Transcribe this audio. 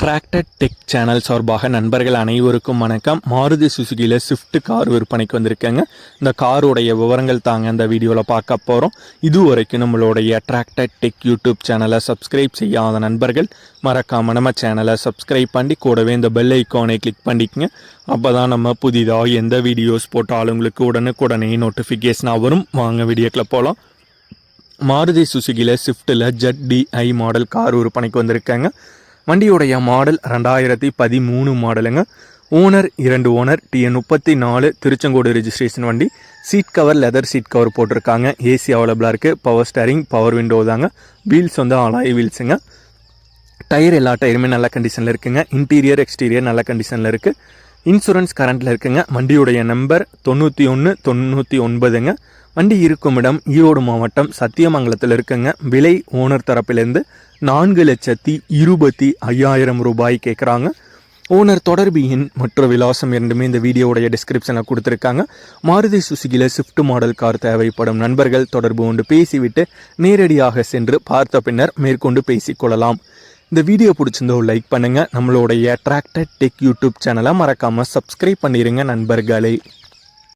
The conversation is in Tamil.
டிராக்டர் டெக் சேனல் சார்பாக நண்பர்கள் அனைவருக்கும் வணக்கம். மாருதி சுசுகியில் ஸ்விஃப்ட் கார் விற்பனைக்கு வந்திருக்கேங்க. இந்த காருடைய விவரங்கள் தாங்க இந்த வீடியோவில் பார்க்க போகிறோம் இது வரைக்கும் நம்மளுடைய டிராக்டர் டெக் யூடியூப் சேனலை சப்ஸ்கிரைப் செய்யாத நண்பர்கள் மறக்காமல் நம்ம சேனலை சப்ஸ்கிரைப் பண்ணி கூடவே இந்த பெல் ஐக்கானை கிளிக் பண்ணிக்கங்க. அப்போ தான் நம்ம புதிதாக எந்த வீடியோஸ் போட்டாலும் உங்களுக்கு உடனுக்குடனே நோட்டிஃபிகேஷனாக வரும். வாங்க வீடியோக்கில் போகலாம் மாருதி சுசுகியில் ஸ்விஃப்ட்டில் Z D I model car விற்பனைக்கு வந்திருக்காங்க. வண்டியுடைய மாடல் ரெண்டாயிரத்தி பதிமூணு மாடலுங்க. ஓனர் இரண்டு ஓனர் டிஎன் முப்பத்தி நாலு திருச்செங்கோடு ரிஜிஸ்ட்ரேஷன் வண்டி. Seat cover leather seat cover போட்டிருக்காங்க. ஏசி அவைலபிளாக இருக்குது பவர் ஸ்டேரிங் பவர் விண்டோ தாங்க. வீல்ஸ் வந்து ஆலாய் வீல்ஸுங்க டயர் எல்லா டயருமே நல்ல கண்டிஷனில் இருக்குங்க. இன்டீரியர் எக்ஸ்டீரியர் நல்ல கண்டிஷனில் இருக்குது இன்சூரன்ஸ் கரண்ட்டில் இருக்குங்க. வண்டியுடைய நம்பர் தொண்ணூற்றி ஒன்று தொண்ணூற்றி ஒன்பதுங்க. வண்டி இருக்கும் இடம் ஈரோடு மாவட்டம் சத்தியமங்கலத்தில் இருக்குங்க. விலை ஓனர் தரப்பிலேருந்து நான்கு லட்சத்தி இருபத்தி ஐயாயிரம் ரூபாய் கேட்குறாங்க. ஓனர் தொடர்பு எண் மற்ற விலாசம் இரண்டுமே இந்த வீடியோவுடைய டிஸ்கிரிப்ஷனில் கொடுத்துருக்காங்க. மாருதி சுசுகியில் ஸ்விஃப்ட் மாடல் கார் தேவைப்படும் நண்பர்கள் தொடர்பு கொண்டு பேசிவிட்டு நேரடியாக சென்று பார்த்த பின்னர் மேற்கொண்டு பேசிக்கொள்ளலாம். இந்த வீடியோ பிடிச்சிருந்தோ லைக் பண்ணுங்கள் நம்மளுடைய டிராக்டர் டெக் யூடியூப் சேனலை மறக்காமல் சப்ஸ்கிரைப் பண்ணிடுங்க நண்பர்களே.